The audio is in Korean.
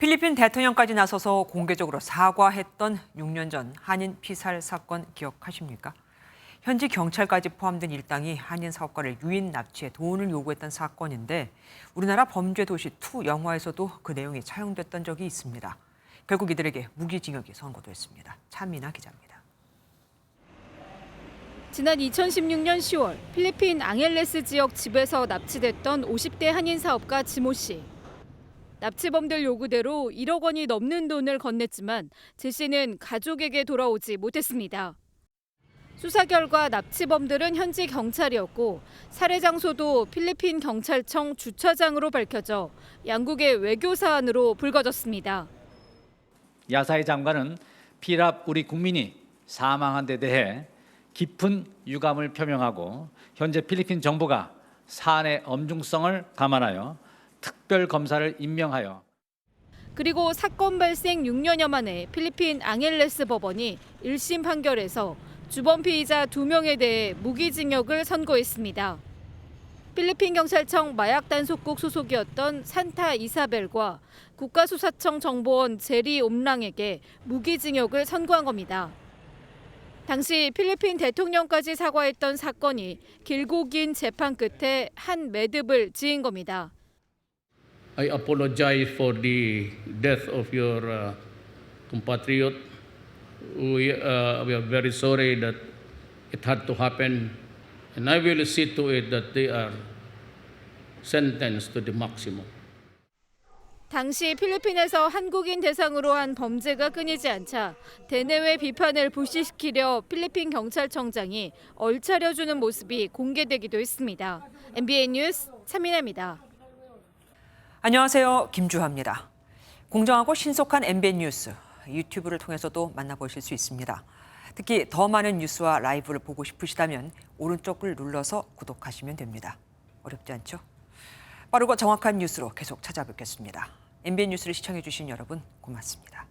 필리핀 대통령까지 나서서 공개적으로 사과했던 6년 전 한인 피살 사건 기억하십니까? 현지 경찰까지 포함된 일당이 한인 사업가를 유인 납치해 돈을 요구했던 사건인데 우리나라 범죄 도시 2 영화에서도 그 내용이 차용됐던 적이 있습니다. 결국 이들에게 무기징역이 선고됐습니다. 차미나 기자입니다. 지난 2016년 10월 필리핀 앙헬레스 지역 집에서 납치됐던 50대 한인 사업가 지모 씨. 납치범들 요구대로 1억 원이 넘는 돈을 건넸지만 제 씨는 가족에게 돌아오지 못했습니다. 수사 결과 납치범들은 현지 경찰이었고 살해 장소도 필리핀 경찰청 주차장으로 밝혀져 양국의 외교 사안으로 불거졌습니다. 야사의 장관은 피랍 우리 국민이 사망한 데 대해 깊은 유감을 표명하고 현재 필리핀 정부가 사안의 엄중성을 감안하여 특별 검사를 임명하여 그리고 사건 발생 6년여 만에 필리핀 앙헬레스 법원이 1심 판결에서 주범 피의자 2명에 대해 무기징역을 선고했습니다. 필리핀 경찰청 마약 단속국 소속이었던 산타 이사벨과 국가수사청 정보원 제리 옴랑에게 무기징역을 선고한 겁니다. 당시 필리핀 대통령까지 사과했던 사건이 길고 긴 재판 끝에 한 매듭을 지은 겁니다. I apologize for the death of your uh, compatriot. We, uh, we are very sorry that it had to happen, and I will see to it that they are sentenced to the maximum. 당시 필리핀에서 한국인 대상으로 한 범죄가 끊이지 않자 대내외 비판을 불씨시키려 필리핀 경찰청장이 얼차려주는 모습이 공개되기도 했습니다. MBN 뉴스 차민아입니다. 안녕하세요. 김주하입니다. 공정하고 신속한 MBN 뉴스 유튜브를 통해서도 만나보실 수 있습니다. 특히 더 많은 뉴스와 라이브를 보고 싶으시다면 오른쪽을 눌러서 구독하시면 됩니다. 어렵지 않죠? 빠르고 정확한 뉴스로 계속 찾아뵙겠습니다. MBN 뉴스를 시청해 주신 여러분 고맙습니다.